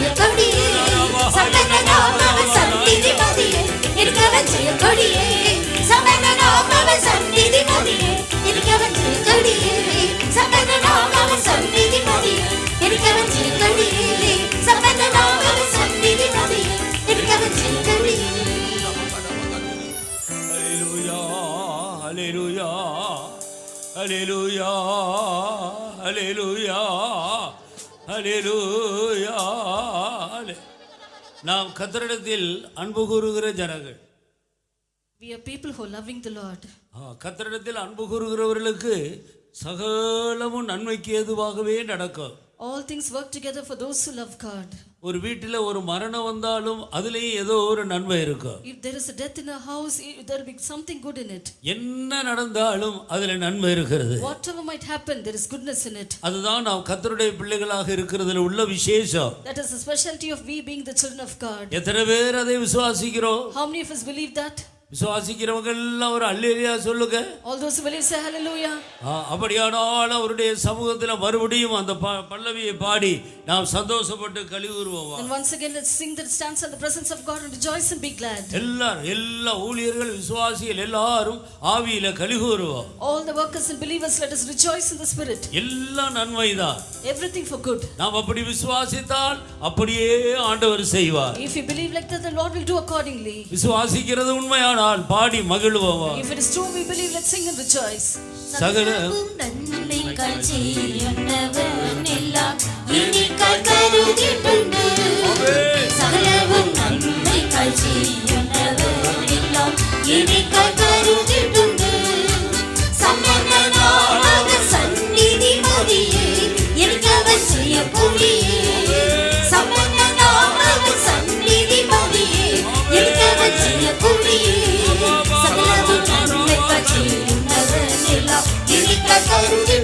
இருக்க வச்சிய கொடியே சம்பந்தனாமவ சந்நிதி மதியில் இருக்க வச்சிய கொடியே சம்பந்தனாமவ சந்நிதி மதியில் இருக்க வச்சிய கொடியே சம்பந்தனாமவ சந்நிதி மதியில் இருக்க வச்சிய கொடியே சம்பந்தனாமவ சந்நிதி மதியில் இருக்க வச்சிய கொடியே ஹalleluya ஹalleluya ஹalleluya ஹalleluya ஹalleluya நாம் கத்தரிடத்தில் அன்பு கூறுகிற ஜனங்கள். We are people who are loving the Lord. ஆ, கத்தரிடத்தில் அன்பு கூறுகிறவர்களுக்கு சகலமும் நன்மைக்கு ஏதுவாகவே நடக்கும். All things work together for those who love God. ஒரு வீட்டில் ஒரு மரணம் வந்தாலும் அதுலேயும் ஏதோ ஒரு நன்மை இருக்கும் If there is a death in a house, there will be something good in it. என்ன நடந்தாலும் அதில் நன்மை இருக்கிறது Whatever might happen, there is goodness in it. அதுதான் நாம் கத்தருடைய பிள்ளைகளாக இருக்கிறதுல உள்ள விசேஷம் That is the specialty of we being the children of God. எத்தனை பேர் அதை விசுவாசிக்கிறோம் How many of us believe that? விசுவாசிக்கிறவங்க எல்லாம் ஒரு அல்லேலியா சொல்லுங்க All those who believe say hallelujah. அப்படியானால் அவருடைய சமூகத்தில் மறுபடியும் அந்த பல்லவியை பாடி நாம் சந்தோஷப்பட்டு கழிவுறுவோம் And once again, let's sing that stands in the presence of God and rejoice and be glad. எல்லாரும் எல்லா ஊழியர்கள் விசுவாசிகள் எல்லாரும் ஆவியில கழிவுறுவோம் All the workers and believers, let us rejoice in the Spirit. எல்லாம் நன்மைதான் Everything for good. நாம் அப்படி விசுவாசித்தால் அப்படியே ஆண்டவர் செய்வார் If you believe like that, the Lord will do accordingly. விசுவாசிக்கிறது உண்மையானால் பாடி மகிழ்வோம் If it is true, we believe, let's sing and rejoice. சகல சகலமும் நன்மை barulho